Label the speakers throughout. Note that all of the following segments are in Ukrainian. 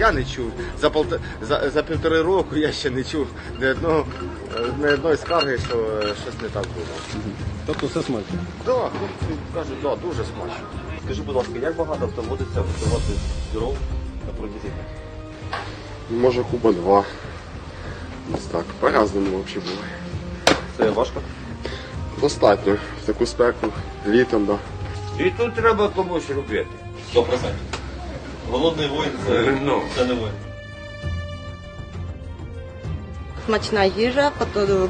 Speaker 1: Я не чув. За, полта... за, за півтори року я ще не чув ні одного, ні одної скарги, що е, щось не так було.
Speaker 2: Тобто все смачно.
Speaker 1: Да, хлопці кажуть, да, дуже смачно.
Speaker 3: Скажи, будь ласка, як багато доводиться готувати дров на протязі?
Speaker 4: Може куба два. Ось так. По-разному взагалі буває.
Speaker 3: Це важко?
Speaker 4: Достатньо. В таку спеку літом, да.
Speaker 5: І тут треба комусь робити.
Speaker 3: 100%. Голодний воїн це,
Speaker 5: Ну.
Speaker 3: це не воїн.
Speaker 6: смачна їжа,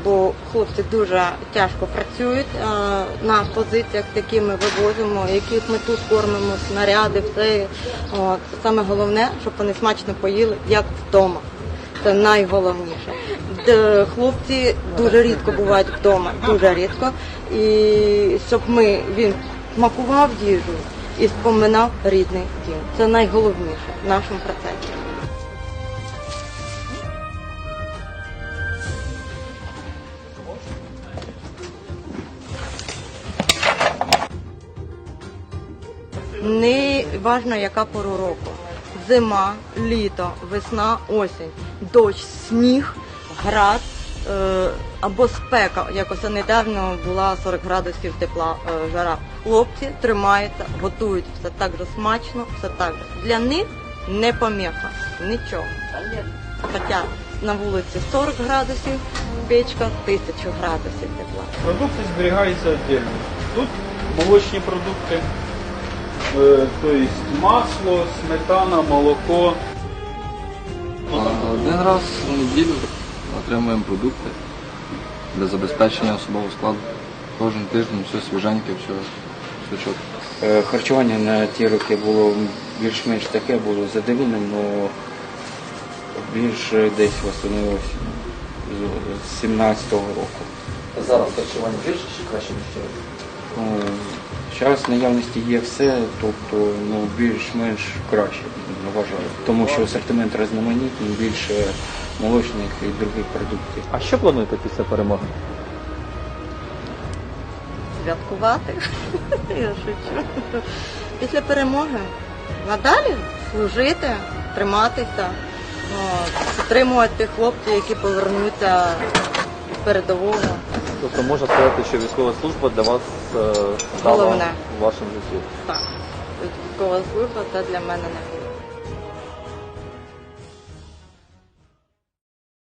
Speaker 6: бо хлопці дуже тяжко працюють е, на позиціях, які ми вивозимо, яких ми тут кормимо, снаряди, все. От. Саме головне, щоб вони смачно поїли, як вдома. Це найголовніше. Д- Хлопці дуже рідко бувають вдома, дуже рідко. І щоб ми він смакував їжу і споминав рідний дім. Це найголовніше в нашому процесі. Не важно, яка пору року. Зима, літо, весна, осінь, дощ, сніг, град або спека. Якось недавно була 40 градусів тепла е, жара. Хлопці тримаються, готують все так же смачно, все так же. Для них не поміха, нічого. Хоча на вулиці 40 градусів, печка 1000 градусів тепла.
Speaker 7: Продукты зберігаються віддільно. Тут молочні продукти, е, то масло, сметана, молоко.
Speaker 8: Один раз у неділю отримуємо продукти для забезпечення особового складу. Кожен тиждень все свіженьке, все, все чітко.
Speaker 9: Е, Харчування на ті роки було більш-менш таке, було задовільним, але більше десь восстановилось з 17-го року.
Speaker 3: Зараз харчування гірше чи краще, ніж вчора?
Speaker 9: Ну, Зараз в наявності є все, тобто ну, більш-менш краще, вважаю. Тому що асортимент різноманітний, більше молочних і других продуктів.
Speaker 3: А що плануєте після перемоги?
Speaker 6: святкувати. Я шучу. Після перемоги надалі служити, триматися, от, підтримувати хлопців, які повернуться з передового.
Speaker 3: Тобто можна сказати, що військова служба для вас е, стала
Speaker 6: Головне.
Speaker 3: в вашому житті.
Speaker 6: Так, військова служба це для мене найголовніше.